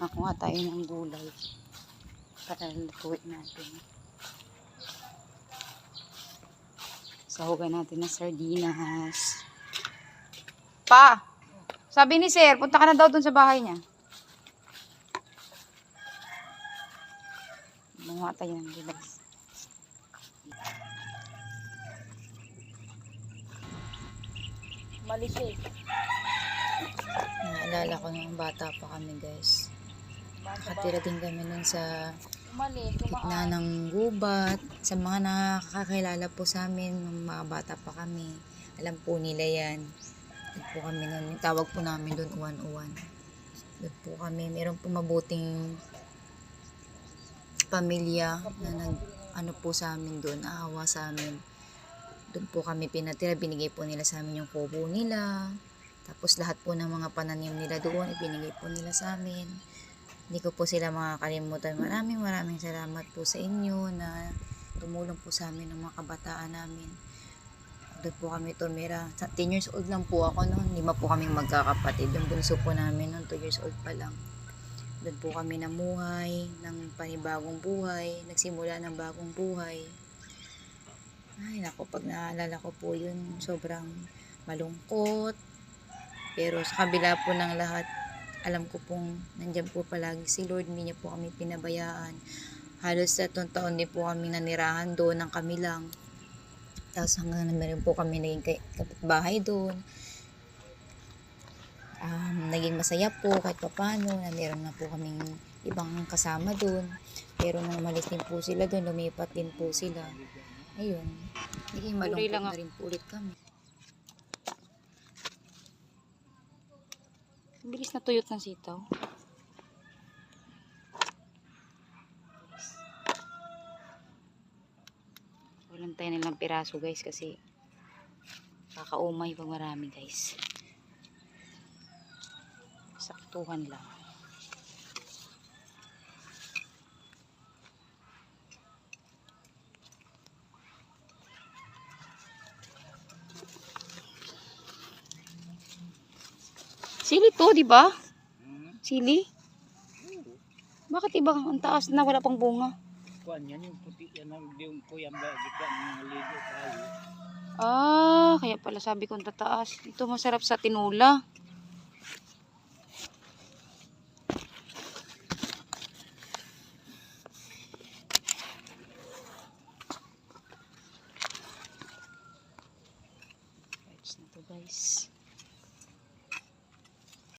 Nakuha tayo ng gulay. Para lutuin natin. Sahugan natin ng sardinas. Pa! Sabi ni sir, punta ka na daw dun sa bahay niya. Manguha tayo ng gulay. Malisik. Naalala ko nung bata pa kami guys. Nakatira din kami nun sa gitna ng gubat. Sa mga nakakakilala po sa amin, nung mga bata pa kami. Alam po nila yan. Doon po kami nun. Yung tawag po namin doon, uwan-uwan. Doon po kami. Meron po mabuting pamilya na nag ano po sa amin doon, aawa sa amin. Doon po kami pinatira, binigay po nila sa amin yung kubo nila. Tapos lahat po ng mga pananim nila doon, ibinigay po nila sa amin. Hindi ko po sila makakalimutan. Maraming maraming salamat po sa inyo na tumulong po sa amin ng mga kabataan namin. Doon po kami tumira. Sa 10 years old lang po ako noon. Lima po kaming magkakapatid. Yung bunso po namin noon, 2 years old pa lang. Doon po kami namuhay ng panibagong buhay. Nagsimula ng bagong buhay. Ay, nako, pag naalala ko po yun, sobrang malungkot. Pero sa kabila po ng lahat, alam ko pong nandyan po palagi si Lord, hindi niya po kami pinabayaan. Halos sa taon taon din po kami nanirahan doon ng kami lang. Tapos hanggang na meron po kami naging kapitbahay doon. Um, naging masaya po kahit papano na meron na po kaming ibang kasama doon. Pero nung umalis din po sila doon, lumipat din po sila. Ayun, naging malungkot na rin po ulit kami. Bilis na tuyot ng sitaw. Walang tayo nilang piraso guys kasi kakaumay pag marami guys. Saktuhan lang. Sili to, di ba? Sili? Bakit iba ang taas na wala pang bunga? Kuan yan yung puti yan ang yung kuyang ba gika mga ligo tayo. Ah, kaya pala sabi kong tataas. Ito masarap sa tinula. Vibes na to guys.